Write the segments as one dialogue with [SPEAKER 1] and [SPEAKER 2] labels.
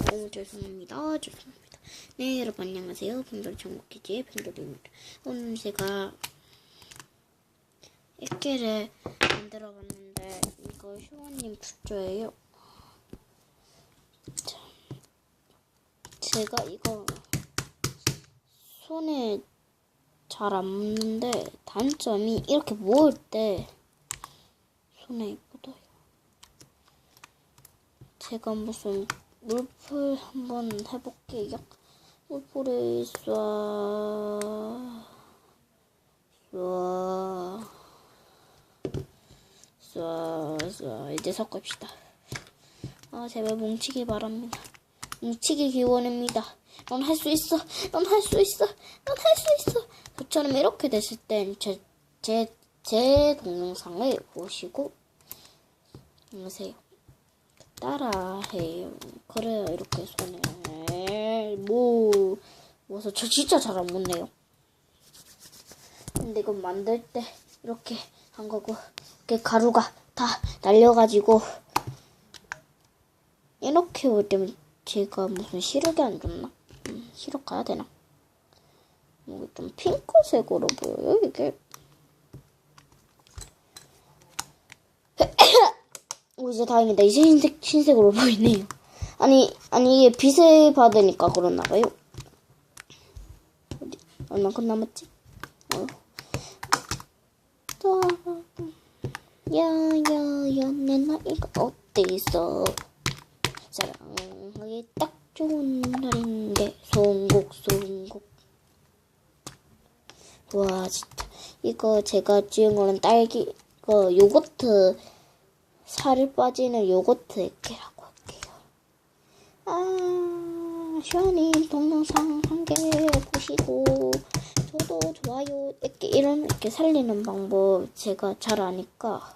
[SPEAKER 1] 어, 죄송합니다. 죄송합니다. 네, 여러분 안녕하세요. 팬돌 전국기지의 팬돌입니다. 오늘 제가 액기를 만들어 봤는데 이거 효원님. 자, 제가 이거 손에 잘 안 묻는데 단점이 이렇게 모을 때 손에 묻어요. 제가 무슨 물풀 한번 해볼게요. 물풀을 쏴, 쏴, 쏴, 쏴. 이제 섞읍시다. 아, 제발 뭉치기 바랍니다. 뭉치기 기원입니다. 넌 할 수 있어. 넌 할 수 있어. 넌 할 수 있어. 저처럼 이렇게 됐을 땐 제, 제, 제 동영상을 보시고 하세요. 따라해요. 그래야 이렇게 손에 뭐 뭐서 저 진짜 잘안 묻네요. 근데 이거 만들 때 이렇게 한 거고 이렇게 가루가 다 날려가지고 이렇게 올 때면 제가 무슨 시력이 안 좋나? 음, 시력 가야 되나? 뭐좀 핑크색으로 보여요 이게. 오, 이제 다행이다. 이제 흰색, 흰색으로 보이네요. 아니, 아니, 이게 빛을 받으니까 그러나 봐요. 어디, 얼마큼 남았지? 어. 야, 야, 야, 내 나이가 어때서? 사랑하기 딱 좋은 날인데, 송곡, 송곡. 와, 진짜. 이거 제가 지은 거는 딸기, 이거 요거트, 살이 빠지는 요거트 액기라고 할게요. 아, 시원이 동영상 한 개 보시고, 저도 좋아요, 액기, 이런 액기 살리는 방법 제가 잘 아니까,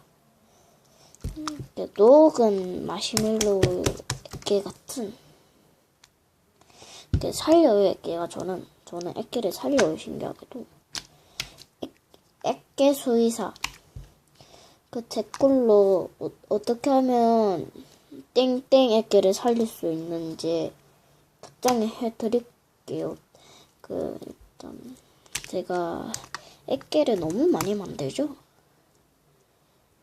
[SPEAKER 1] 음, 이렇게 녹은 마시멜로 액기 같은, 이렇게 살려요, 액기가 저는. 저는 액기를 살려요, 신기하게도. 액, 액기 수의사. 그 댓글로 어, 어떻게 하면 땡땡 애기를 살릴 수 있는지 답장을 해드릴게요. 그 일단 제가 애기를 너무 많이 만들죠.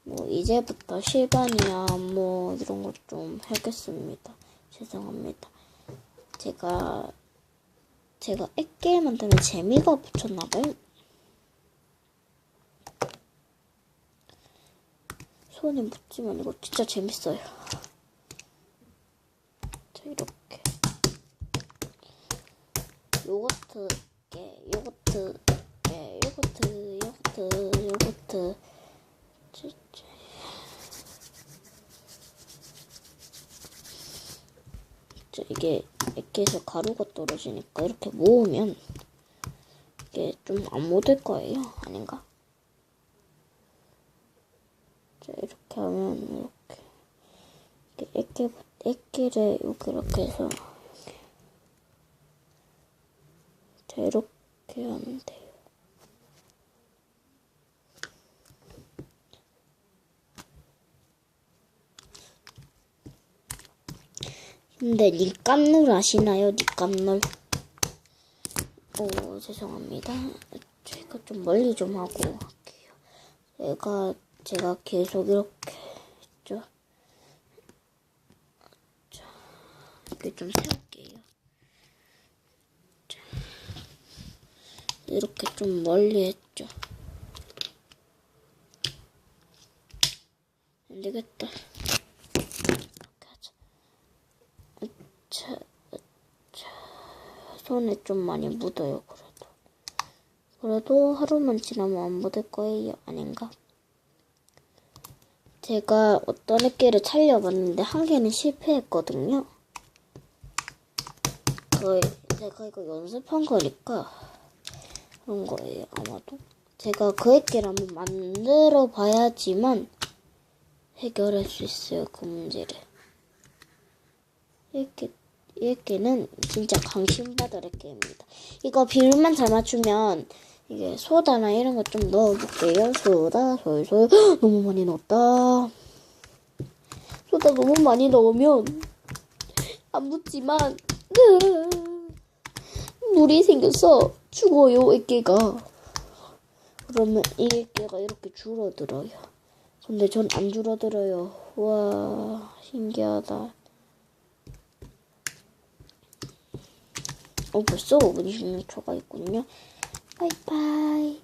[SPEAKER 1] 뭐 이제부터 실반이야 뭐 이런 것 좀 하겠습니다. 죄송합니다. 제가 제가 애기 만들면 재미가 붙였나봐요. 손에 묻지만 이거 진짜 재밌어요. 자 이렇게 요거트 깨 요거트 깨 요거트 요거트 요거트 진짜 자 이게 액기에서 가루가 떨어지니까 이렇게 모으면 이게 좀 안 묻을 거예요 아닌가? 자, 이렇게 하면 이렇게 이렇게 액기 액기를 이렇게 이렇게 해서 자 이렇게 하면 돼요. 근데 닉감놀 아시나요? 닉감놀. 오 죄송합니다. 제가 좀 멀리 좀 하고 할게요. 제가 제가 계속 이렇게 했죠. 자, 이렇게 좀 세울게요. 자, 이렇게 좀 멀리 했죠. 안 되겠다. 하자. 자, 자, 손에 좀 많이 묻어요, 그래도. 그래도 하루만 지나면 안 묻을 거예요, 아닌가? 제가 어떤 액기를 살려봤는데 한 개는 실패했거든요. 그 제가 이거 연습한 거니까 그런 거예요 아마도. 제가 그 액기를 한번 만들어 봐야지만 해결할 수 있어요 그 문제를. 이렇게 이 액기는 진짜 강심받을 액기입니다. 이거 비율만 잘 맞추면 이게 소다나 이런 거 좀 넣어볼게요. 소다, 솔솔. 너무 많이 넣었다. 소다 너무 많이 넣으면 안 붙지만 으, 물이 생겨서 죽어요 애기가 그러면 이 애기가 이렇게 줄어들어요 근데 전 안 줄어들어요 와 신기하다 어 벌써 5분 26초가 있군요 바이바이